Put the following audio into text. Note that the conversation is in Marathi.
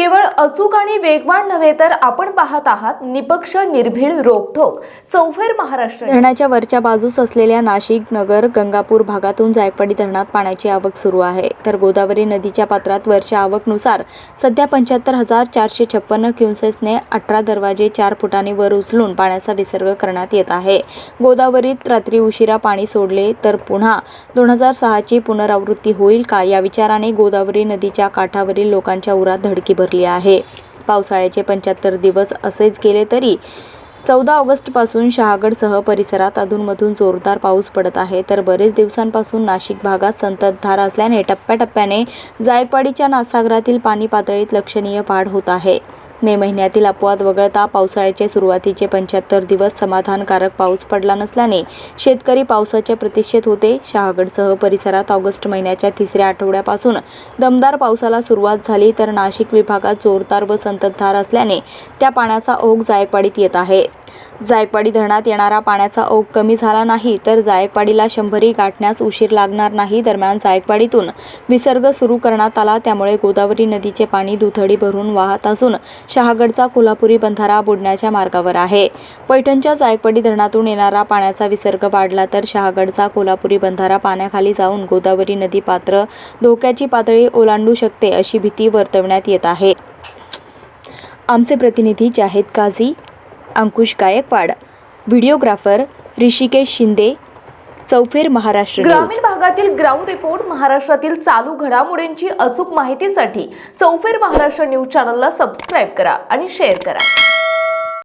केवळ अचूक आणि वेगवान नव्हे तर आपण पाहत आहात निपक्ष निर्भीड रोखोक चौफेर महाराष्ट्र. धरणाच्या वरच्या बाजूस असलेल्या नाशिक नगर गंगापूर भागातून जायकवाडी धरणात पाण्याची आवक सुरू आहे. तर गोदावरी नदीच्या पात्रात वरच्या आवकनुसार सध्या पंच्याहत्तर हजार चारशे छप्पन्न क्युसेसने अठरा दरवाजे चार फुटांनी वर उचलून पाण्याचा विसर्ग करण्यात येत आहे. गोदावरीत रात्री उशिरा पाणी सोडले तर पुन्हा दोन हजार सहाची पुनरावृत्ती होईल का या विचाराने गोदावरी नदीच्या काठावरील लोकांच्या उरात धडकी भर भरली आहे. पावसाळ्याचे पंच्याहत्तर दिवस असेच गेले तरी चौदा ऑगस्टपासून शहागडसह परिसरात अधूनमधून जोरदार पाऊस पडत आहे. तर बरेच दिवसांपासून नाशिक भागात संततधार असल्याने टप्प्याटप्प्याने जायकवाडीच्या नासागरातील पाणी पातळीत लक्षणीय वाढ होत आहे. मे महिन्यातील अपवाद वगळता पावसाळ्याचे सुरुवातीचे पंच्याहत्तर दिवस समाधानकारक पाऊस पडला नसल्याने शेतकरी पावसाच्या प्रतीक्षेत होते. शहागडसह परिसरात ऑगस्ट महिन्याच्या तिसऱ्या आठवड्यापासून दमदार पावसाला सुरुवात झाली तर नाशिक विभागात जोरदार व संततधार असल्याने त्या पाण्याचा ओघ जायकवाडीत येत आहे. जायकवाडी धरणात येणारा पाण्याचा ओघ कमी झाला नाही तर जायकवाडीला शंभरी गाठण्यास उशीर लागणार नाही. दरम्यान जायकवाडीतून विसर्ग सुरू करण्यात आला. त्यामुळे गोदावरी नदीचे पाणी दुथडी भरून वाहत असून शहागडचा कोल्हापुरी बंधारा बुडण्याच्या मार्गावर आहे. पैठणच्या जायकवाडी धरणातून येणारा पाण्याचा विसर्ग वाढला तर शहागडचा कोल्हापुरी बंधारा पाण्याखाली जाऊन गोदावरी नदी पात्र धोक्याची पातळी ओलांडू शकते अशी भीती वर्तवण्यात येत आहे. आमचे प्रतिनिधी जाहेद काझी अंकुश गायकवाड व्हिडिओग्राफर ऋषिकेश शिंदे चौफेर महाराष्ट्र ग्रामीण भागातील ग्राउंड रिपोर्ट महाराष्ट्रातील चालू घडामोडींची अचूक माहितीसाठी चौफेर महाराष्ट्र न्यूज चॅनलला सबस्क्राईब करा आणि शेअर करा.